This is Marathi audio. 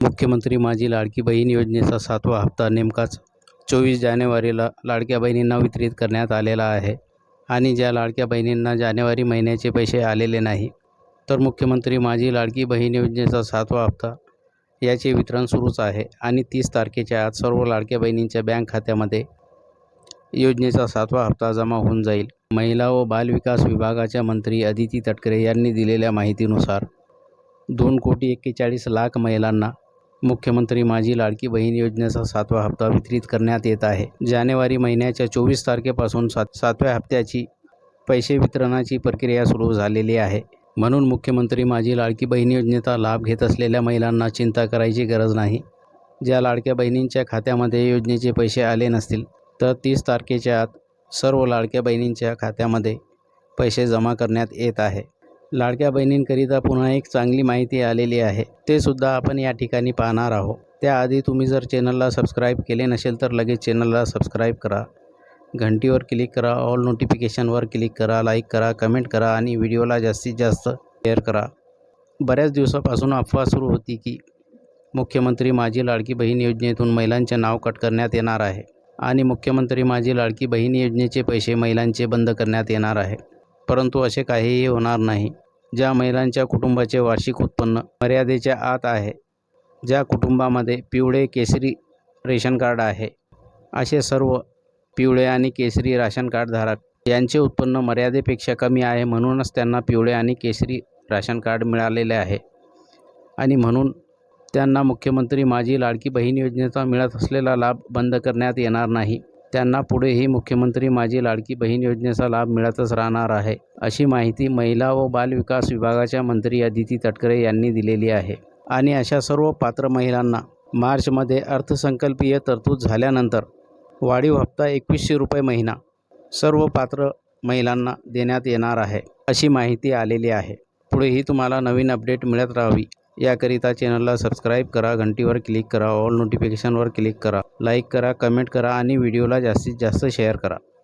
मुख्यमंत्री माझी लाडकी बहीण योजनेचा सातवा हप्ता नेमकाच चोवीस जानेवारीला लाडक्या बहिणींना वितरित करण्यात आलेला आहे आणि ज्या लाडक्या बहिणींना जानेवारी महिन्याचे पैसे आलेले नाही तर मुख्यमंत्री माझी लाडकी बहीण योजनेचा सातवा हप्ता याचे वितरण सुरूच आहे आणि तीस तारखेच्या आत सर्व लाडक्या बहिणींच्या बँक खात्यामध्ये योजनेचा सातवा हप्ता जमा होऊन जाईल. महिला व बालविकास विभागाच्या मंत्री अदिती तटकरे यांनी दिलेल्या माहितीनुसार दोन कोटी एक्केचाळीस लाख महिलांना मुख्यमंत्री माझी लाडकी बहीण योजनेचा सातवा हप्ता वितरित करण्यात येत आहे. जानेवारी महिन्याच्या चोवीस तारखेपासून सात सातव्या हप्त्याची पैसे वितरणाची प्रक्रिया सुरू झालेली आहे. म्हणून मुख्यमंत्री माझी लाडकी बहीण योजनेचा लाभ घेत असलेल्या महिलांना चिंता करायची गरज नाही. ज्या लाडक्या बहिणींच्या खात्यामध्ये योजनेचे पैसे आले नसतील तर तीस तारखेच्या आत सर्व लाडक्या बहिणींच्या खात्यामध्ये पैसे जमा करण्यात येत आहे. लाडक्या बहिणींकरिता पुन्हा एक चांगली माहिती आलेली आहे. ते सुद्धा आपण या ठिकाणी पाहणार आहोत. त्याआधी तुम्ही जर चॅनलला सबस्क्राईब केले नसेल तर लगेच चॅनलला सबस्क्राईब करा. घंटीवर क्लिक करा ऑल नोटिफिकेशनवर क्लिक करा लाईक करा कमेंट करा आणि व्हिडिओला जास्तीत जास्त शेअर करा. बऱ्याच दिवसापासून अफवा सुरू होती की मुख्यमंत्री माझी लाडकी बहीण योजनेतून महिलांचे नाव कट करण्यात येणार आहे आणि मुख्यमंत्री माझी लाडकी बहीण योजनेचे पैसे महिलांचे बंद करण्यात येणार आहे. परंतु असे काहीही होणार नाही. ज्या महिलांच्या कुटुंबाचे वार्षिक उत्पन्न मर्यादेच्या आत आहे ज्या कुटुंबामध्ये पिवळे केसरी रेशन कार्ड आहे असे सर्व पिवळे आणि केसरी राशन कार्डधारक यांचे उत्पन्न मर्यादेपेक्षा कमी आहे म्हणूनच त्यांना पिवळे आणि केसरी राशन कार्ड मिळालेले आहे. आणि म्हणून त्यांना मुख्यमंत्री माझी लाडकी बहीण योजनेचा मिळत असलेला लाभ बंद करण्यात येणार नाही. त्यांना पुढेही मुख्यमंत्री माझी लाडकी बहीण योजनेचा लाभ मिळतच राहणार आहे अशी माहिती महिला व बालविकास विभागाच्या मंत्री अदिती तटकरे यांनी दिलेली आहे. आणि अशा सर्व पात्र महिलांना मार्चमध्ये अर्थसंकल्पीय तरतूद झाल्यानंतर वाढीव हप्ता एकवीसशे रुपये महिना सर्व पात्र महिलांना देण्यात येणार आहे अशी माहिती आलेली आहे. पुढेही तुम्हाला नवीन अपडेट मिळत राहावी. याकरिता चॅनलला सबस्क्राईब करा घंटीवर क्लिक करा ऑल नोटिफिकेशनवर क्लिक करा लाईक करा कमेंट करा आणि व्हिडिओला जास्तीत जास्त शेअर करा.